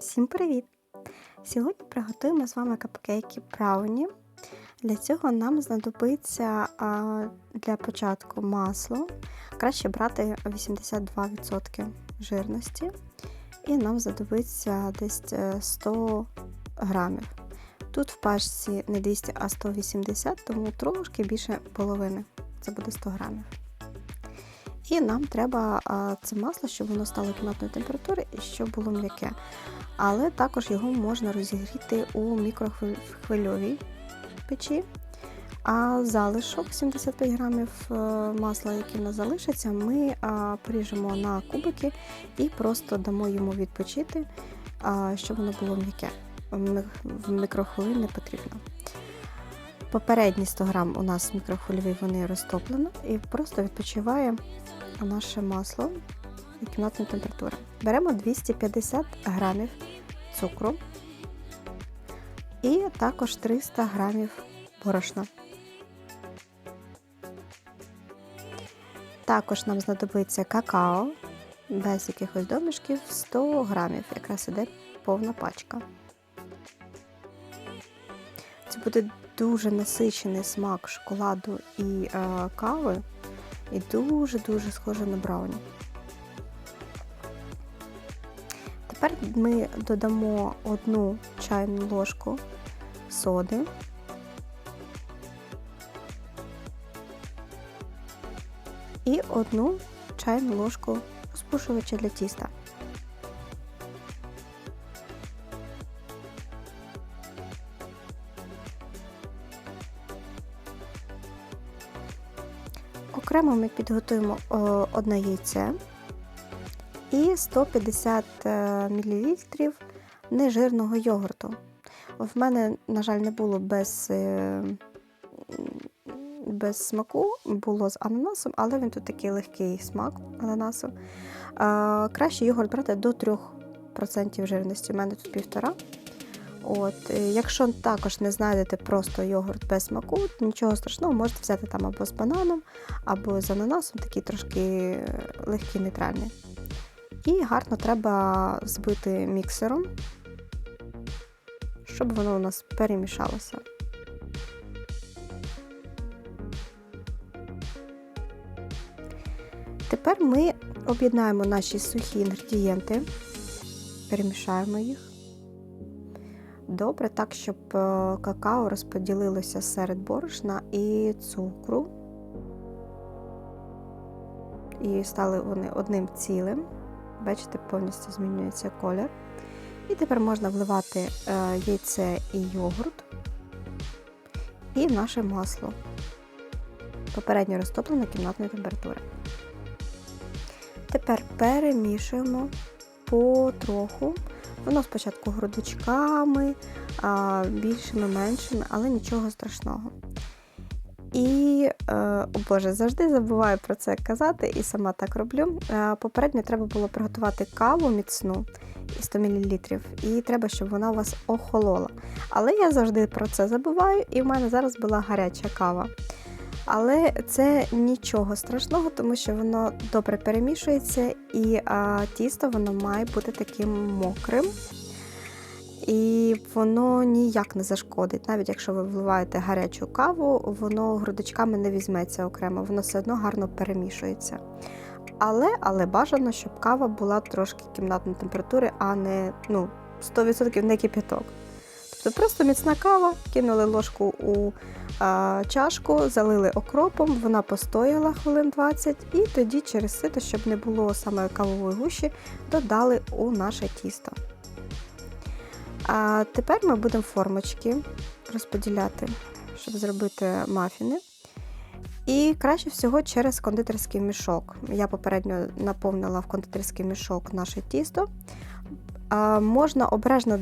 Всім привіт! Сьогодні приготуємо з вами капкейки брауні. Для цього нам знадобиться для початку масло. Краще брати 82% жирності. І нам знадобиться десь е, 100 грамів. Тут в пачці не 200, а 180, тому трошки більше половини. Це буде 100 грамів. І нам треба це масло, щоб воно стало кімнатної температури і щоб було м'яке. Але також його можна розігріти у мікрохвильовій печі. А залишок 75 грамів е, масла, яке в нас залишиться, ми поріжемо на кубики і просто дамо йому відпочити, щоб воно було м'яке. В в мікрохвилин не потрібно. Попередні 100 грам у нас мікрохвильові вони розтоплено і просто відпочиває наше масло кімнатної температури. Беремо 250 грамів цукру і також 300 грамів борошна. Також нам знадобиться какао без якихось домішків 100 грамів, якраз іде повна пачка. Це буде дуже насичений смак шоколаду і е, кави, і дуже-дуже схоже на брауні. Тепер ми додамо одну чайну ложку соди. І одну чайну ложку розпушувача для тіста. Окремо ми підготуємо одне яйце і 150 мл нежирного йогурту. В мене, на жаль, не було без е, без смаку, було з ананасом, але він тут такий легкий смак ананасу. Краще йогурт брати до 3% жирності. У мене тут півтора. От, Якщо також не знайдете просто йогурт без смаку, нічого страшного, можете взяти там або з бананом, або з ананасом, такий трошки легкий нейтральний. І гарно треба збити міксером, щоб воно у нас перемішалося. Тепер ми об'єднаємо наші сухі інгредієнти, перемішаємо їх. Добре, так, щоб е, какао розподілилося серед борошна і цукру. І стали вони одним цілим. Бачите, повністю змінюється колір. І тепер можна вливати е, яйце і йогурт, і наше масло. Попередньо розтоплене кімнатної температури. Тепер перемішуємо потроху. Воно спочатку грудочками, більшими, меншими, але нічого страшного. І, е, о Боже, завжди забуваю про це казати, і сама так роблю. Е, попередньо треба було приготувати каву міцну 100 мл, і треба, щоб вона у вас охолола. Але я завжди про це забуваю, і в мене зараз була гаряча кава. Але це нічого страшного, тому що воно добре перемішується, і а, тісто воно має бути таким мокрим. І воно ніяк не зашкодить. Навіть якщо ви вливаєте гарячу каву, воно грудочками не візьметься окремо, воно все одно гарно перемішується. Але але бажано, щоб кава була трошки кімнатної температури, а не ну, 100% не кипяток. Тобто просто міцна кава, кинули ложку у а, чашку, залили окропом, вона постояла хвилин 20, і тоді через сито, щоб не було саме кавової гущі, додали у наше тісто. А тепер ми будемо формочки розподіляти, щоб зробити мафіни. І краще всього через кондитерський мішок. Я попередньо наповнила в кондитерський мішок наше тісто. Можна обережно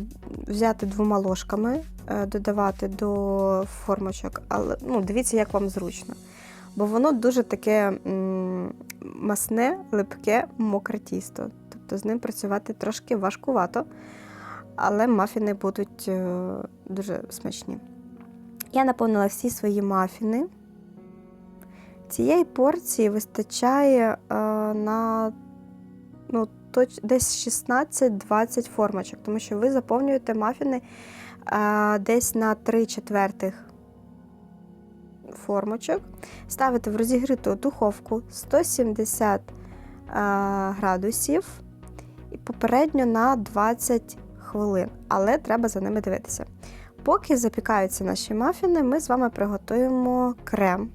взяти двома ложками, е, додавати до формочок, але ну, дивіться, як вам зручно. Бо воно дуже таке масне, липке, мокре тісто. Тобто з ним працювати трошки важкувато але мафіни будуть е, дуже смачні. Я наповнила всі свої мафіни. Цієї порції вистачає е, на ну, десь 16-20 формочок, тому що ви заповнюєте мафіни е, десь на 3 четвертих формочок, ставите в розігріту духовку 170 е, градусів і попередньо на 20 хвилин, але треба за ними дивитися. Поки запікаються наші мафіни, ми з вами приготуємо крем.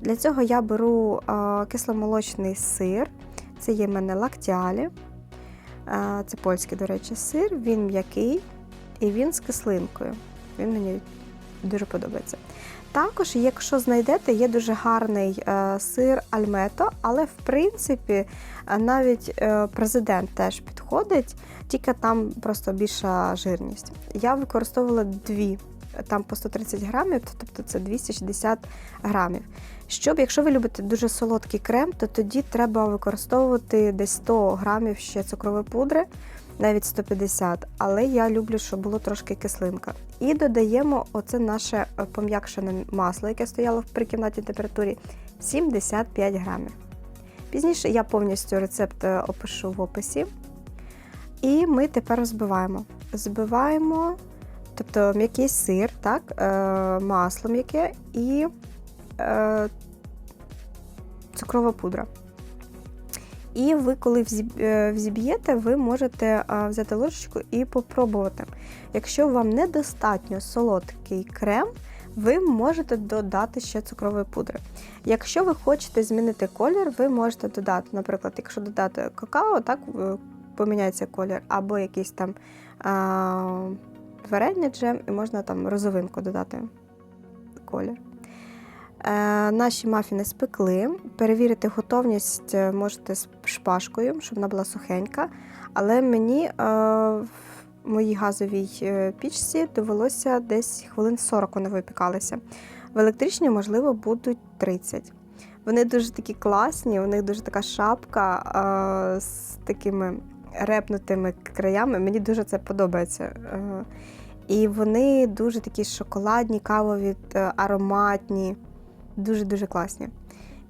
Для цього я беру е, кисломолочний сир, це є в мене лактіалі. Е, це польський, до речі, сир, він м'який і він з кислинкою. Він мені дуже подобається. Також, якщо знайдете, є дуже гарний е, сир альмето, але в принципі е, навіть е, президент теж підходить, тільки там просто більша жирність. Я використовувала дві, там по 130 грамів, тобто це 260 грамів. Щоб, якщо ви любите дуже солодкий крем, то тоді треба використовувати десь 100 грамів ще цукрової пудри, навіть 150, але я люблю, щоб було трошки кислинка. І додаємо оце наше е, пом'якшене масло, яке стояло при кімнатній температурі 75 грамів. Пізніше я повністю рецепт е, опишу в описі. І ми тепер збиваємо. Збиваємо, тобто м'який сир, так, е, масло м'яке і цукрова пудра. І ви, коли е, взіб'єте, ви можете взяти ложечку і попробувати. Якщо вам недостатньо солодкий крем, ви можете додати ще цукрової пудри. Якщо ви хочете змінити колір, ви можете додати, наприклад, якщо додати какао, так поміняється колір, або якийсь там а, джем, і можна там розовинку додати колір. Е, наші мафіни спекли. Перевірити готовність е, можете з шпажкою, щоб вона була сухенька. Але мені е, в моїй газовій пічці довелося десь хвилин 40 вони випікалися. В електричній, можливо, будуть 30. Вони дуже такі класні, у них дуже така шапка з такими репнутими краями. Мені дуже це подобається. І вони дуже такі шоколадні, кавові, ароматні, дуже-дуже класні.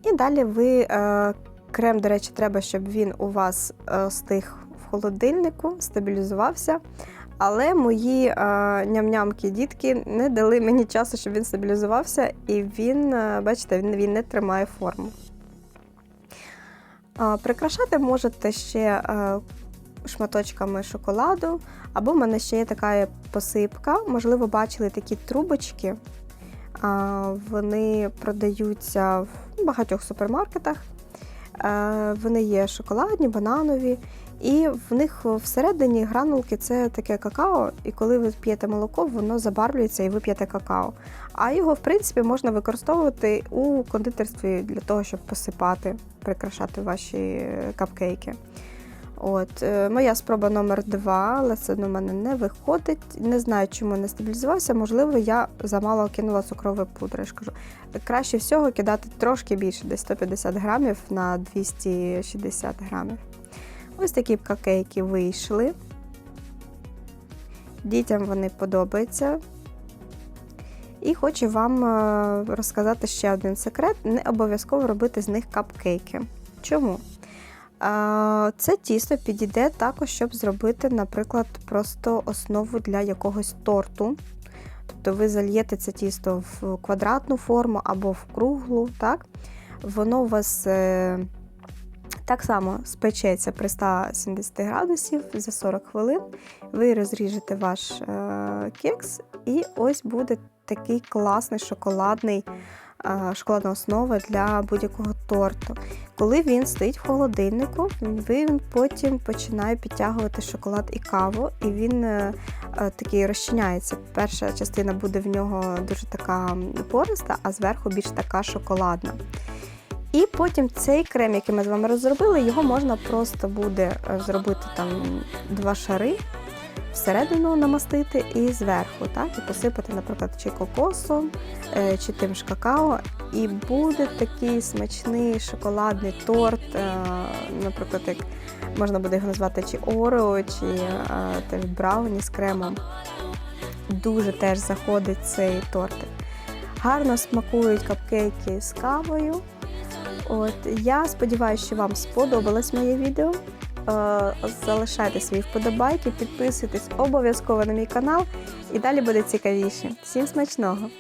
І далі ви е, крем, до речі, треба, щоб він у вас е, стиг в холодильнику, стабілізувався. Але мої е, ням-нямки дітки не дали мені часу, щоб він стабілізувався, і він, бачите, він, він не тримає форму. Прикрашати можете ще шматочками шоколаду, або в мене ще є така посипка. Можливо, бачили такі трубочки. Вони продаються в багатьох супермаркетах. Е, Вони є шоколадні, бананові, і в них всередині гранулки це таке какао, і коли ви п'єте молоко, воно забарвлюється і ви п'єте какао. А його, в принципі, можна використовувати у кондитерстві для того, щоб посипати, прикрашати ваші капкейки. От, е, Моя спроба номер два, але це в мене не виходить. Не знаю, чому не стабілізувався. Можливо, я замало кинула цукрової пудри. Я. Краще всього кидати трошки більше, десь 150 грамів на 260 грамів. Ось такі капкейки вийшли. Дітям вони подобаються. І хочу вам е, розказати ще один секрет: не обов'язково робити з них капкейки. Чому? Це тісто підійде також, щоб зробити, наприклад, просто основу для якогось торту. Тобто ви зальєте це тісто в квадратну форму або в круглу. так? Воно у вас е, так само спечеться при 170 градусів за 40 хвилин. Ви розріжете ваш е, кекс, і ось буде такий класний шоколадний. Шоколадна основа для будь-якого торту. Коли він стоїть в холодильнику, він потім починає підтягувати шоколад і каву, і він е, е, такий розчиняється. Перша частина буде в нього дуже така пориста, а зверху більш така шоколадна. І потім цей крем, який ми з вами розробили, його можна просто буде е, зробити там два шари, всередину намастити і зверху, так, і посипати, наприклад, чи кокосом, е, чи тим ж какао. І буде такий смачний шоколадний торт, е, наприклад, як можна буде його назвати чи Орео, чи е, теж брауні з кремом. Дуже теж заходить цей тортик. Гарно смакують капкейки з кавою. От, я сподіваюся, що вам сподобалось моє відео. Е, залишайте свої вподобайки, підписуйтесь обов'язково на мій канал і далі буде цікавіше. Всім смачного!